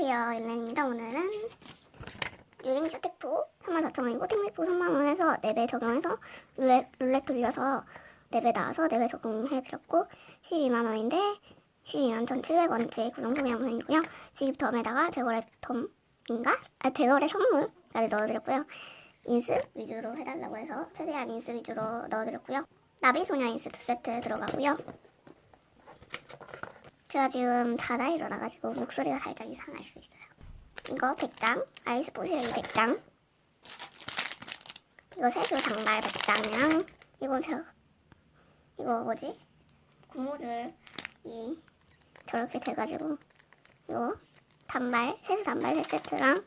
안녕하세요 일렌입니다. 오늘은 유링 주택포 34,000원이고 택밀포 3만원에서 4배 적용해서 룰렛, 룰렛 돌려서 4배 나와서 4배 적용해드렸고 12만원인데 12만 1,700원치 구성소개 영상이고요. 지급 덤에다가 재거래 덤인가? 아 재거래 선물까지 넣어드렸고요. 인스 위주로 해달라고 해서 최대한 인스 위주로 넣어드렸고요. 나비소녀 인스 두 세트 들어가고요 제가 지금 자다 일어나가지고 목소리가 살짝 이상할 수 있어요. 이거 100장, 아이스 포시리 100장, 이거 세수 장발 100장이랑 이건 제가 이거 뭐지? 고무줄이 저렇게 돼가지고 이거 단발, 세수 단발 세 세트랑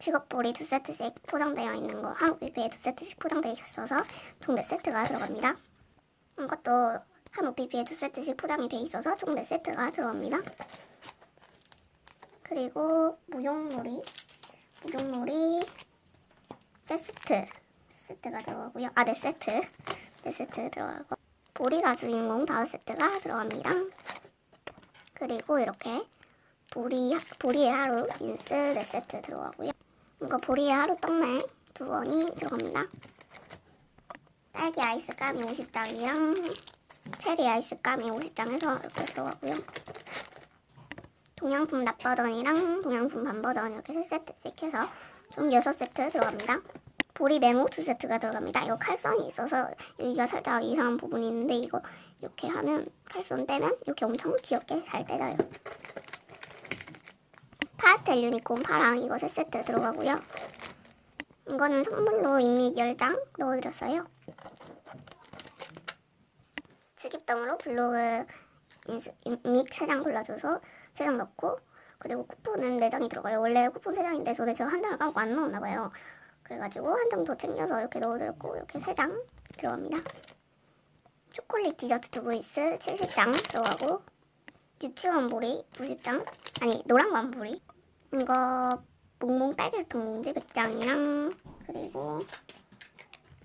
직업볼이 두 세트씩 포장되어 있는 거 한국 뷔페에 두 세트씩 포장되어 있어서 총네 세트가 들어갑니다. 이것도 한 OPP에 두 세트씩 포장이 돼 있어서 총 4세트가 들어갑니다. 그리고 무용놀이, 무용놀이 세트, 세트가 들어가고요. 아, 4세트, 4세트 들어가고 보리가 주인공 5세트가 들어갑니다. 그리고 이렇게 보리, 보리의 하루 인스 4세트 들어가고요. 이거 보리의 하루 떡메 두 원이 들어갑니다. 딸기 아이스 까미 50장이랑 체리 아이스 까미 50장에서 이렇게 들어가고요. 동양품 납 버전이랑 동양품 반 버전 이렇게 세 세트씩 해서 총 6세트 들어갑니다. 보리 메모 두 세트가 들어갑니다. 이거 칼선이 있어서 여기가 살짝 이상한 부분이 있는데 이거 이렇게 하면 칼선 떼면 이렇게 엄청 귀엽게 잘 떼져요. 파스텔 유니콘 파랑 이거 세 세트 들어가고요. 이거는 선물로 인미 10장 넣어드렸어요. 직입덤으로 블로그 믹 3장 골라줘서 3장 넣고 그리고 쿠폰은 4장이 들어가요. 원래 쿠폰 3장인데 저는 제가 한 장을 까먹고 안 넣었나 봐요. 그래가지고 한 장 더 챙겨서 이렇게 넣어드렸고 이렇게 3장 들어갑니다. 초콜릿 디저트 두부이스 70장 들어가고 유치원 보리 90장 아니 노랑만 보리 이거 몽몽 딸기통 몽지 100장이랑 그리고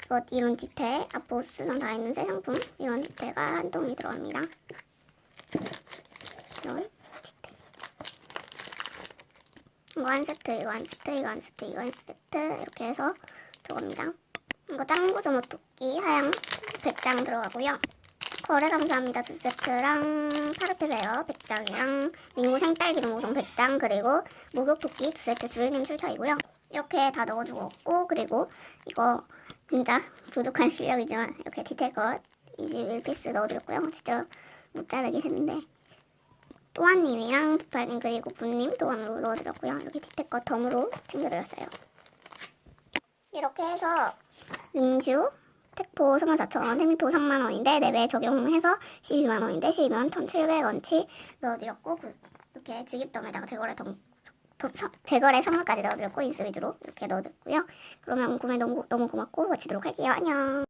이것 이런 지태 아포스선 다 있는 새 상품 이런 지태가 한 통이 들어갑니다. 이런 지태. 이거 한 세트, 이거 한 세트, 이거 한 세트, 이거 한 세트 이렇게 해서 들어갑니다. 이거 짱구 조모 토끼 하양 100장 들어가고요. 거래 감사합니다 두 세트랑 파르페 베어 100장이랑 민구 생딸기 동호송 100장 그리고 목욕 토끼 두 세트 주인님 출처이고요. 이렇게 다 넣어주고 그리고 이거 진짜 부족한 실력이지만 이렇게 디테일컷 이집 1피스 넣어드렸고요. 진짜 못 자르게 했는데 또한님이랑 두팔님 그리고 분님 또한으로 넣어드렸고요. 이렇게 디테일컷 덤으로 챙겨드렸어요. 이렇게 해서 링슈 택포 24,000원, 생미포 3만원인데 4배 적용해서 12만원인데 12만 1,700원치 넣어드렸고 그- 이렇게 직입덤에다가 재거래 덤 더- 서- 재거래 선물까지 넣어드렸고 인스 위주로 이렇게 넣어드렸고요. 그러면 구매 너무, 너무 고맙고 마치도록 할게요. 안녕.